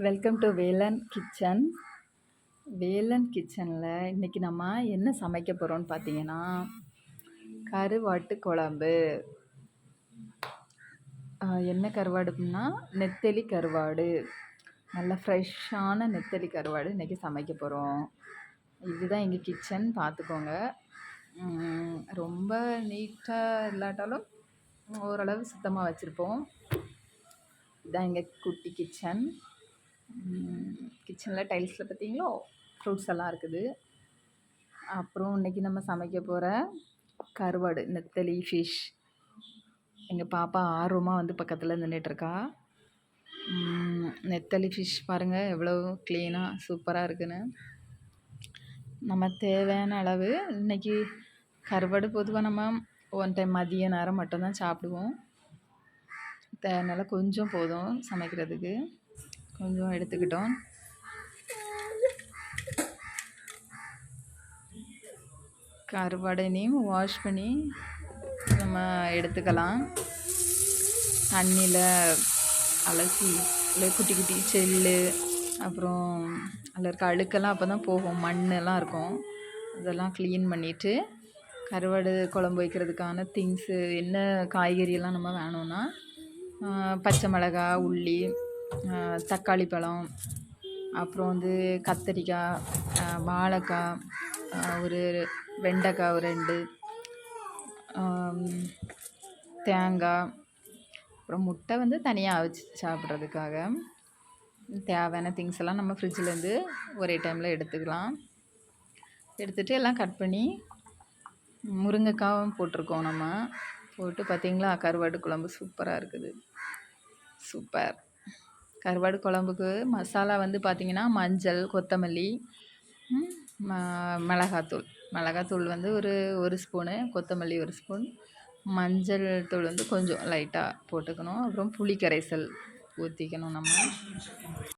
Welcome to Velan kitchen Velan கிச்சனில் இன்றைக்கி நம்ம என்ன சமைக்க போகிறோம்னு பார்த்தீங்கன்னா கருவாட்டு குழம்பு. என்ன கருவாடுனா நெத்தலி கருவாடு. நல்ல ஃப்ரெஷ்ஷான நெத்தலி கருவாடு இன்றைக்கி சமைக்க போகிறோம் இதுதான் எங்கள் கிச்சன் பார்த்துக்கோங்க ரொம்ப நீட்டாக இல்லாட்டாலும் ஓரளவு சுத்தமாக வச்சுருப்போம். இதான் எங்கள் குட்டி கிச்சன் கிச்சனில் டைல்ஸில் பார்த்தீங்களோ ஃப்ரூட்ஸ் எல்லாம் இருக்குது. அப்புறம் இன்றைக்கி நம்ம சமைக்க போகிற கருவாடு நெத்தலி ஃபிஷ் எங்கள் பாப்பா ஆர்வமாக வந்து பக்கத்தில் நின்றுட்டுருக்கா நெத்தலி ஃபிஷ் பாருங்கள் எவ்வளோ க்ளீனாக சூப்பராக இருக்குன்னு. நம்ம தேவையான அளவு இன்றைக்கி கருவாடு பொதுவாக நம்ம ஒன் டைம் மதிய நேரம் மட்டும்தான் சாப்பிடுவோம். அதனால் கொஞ்சம் போதும் சமைக்கிறதுக்கு. கொஞ்சம் எடுத்துக்கிட்டோம். கருவாடைனையும் வாஷ் பண்ணி நம்ம எடுத்துக்கலாம். தண்ணியில் அலசி குட்டி குட்டி செல்லு அப்புறம் அதில் இருக்க அழுக்கெல்லாம் அப்போ தான் போகும். மண்ணெல்லாம் இருக்கும். அதெல்லாம் க்ளீன் பண்ணிவிட்டு கருவாடு குழம்பு வைக்கிறதுக்கான திங்ஸு என்ன காய்கறியெல்லாம் நம்ம வேணும்னா பச்சை மிளகா உள்ளி தக்காளி பழம் அப்புறம் வந்து கத்தரிக்காய் வாழைக்காய் ஒரு வெண்டைக்காய் ஒரு ரெண்டு தேங்காய் அப்புறம் முட்டை வந்து தனியாக அவிச்சு சாப்பிட்றதுக்காக தேவையான திங்ஸ் எல்லாம் நம்ம ஃப்ரிட்ஜிலேருந்து ஒரே டைமில் எடுத்துக்கலாம். எடுத்துகிட்டு எல்லாம் கட் பண்ணி முருங்கைக்காவும் போட்டிருக்கோம் நம்ம. போட்டு பார்த்திங்களா? கருவாடு குழம்பு சூப்பராக இருக்குது. சூப்பர் கருவாடு குழம்புக்கு மசாலா வந்து பார்த்திங்கன்னா மஞ்சள் கொத்தமல்லி ம- மிளகாத்தூள். மிளகாத்தூள் வந்து ஒரு ஒரு ஸ்பூனு கொத்தமல்லி ஒரு ஸ்பூன். மஞ்சள் தூள் வந்து கொஞ்சம் லைட்டாக போட்டுக்கணும். அப்புறம் புளி கரைசல் ஊற்றிக்கணும் நம்ம.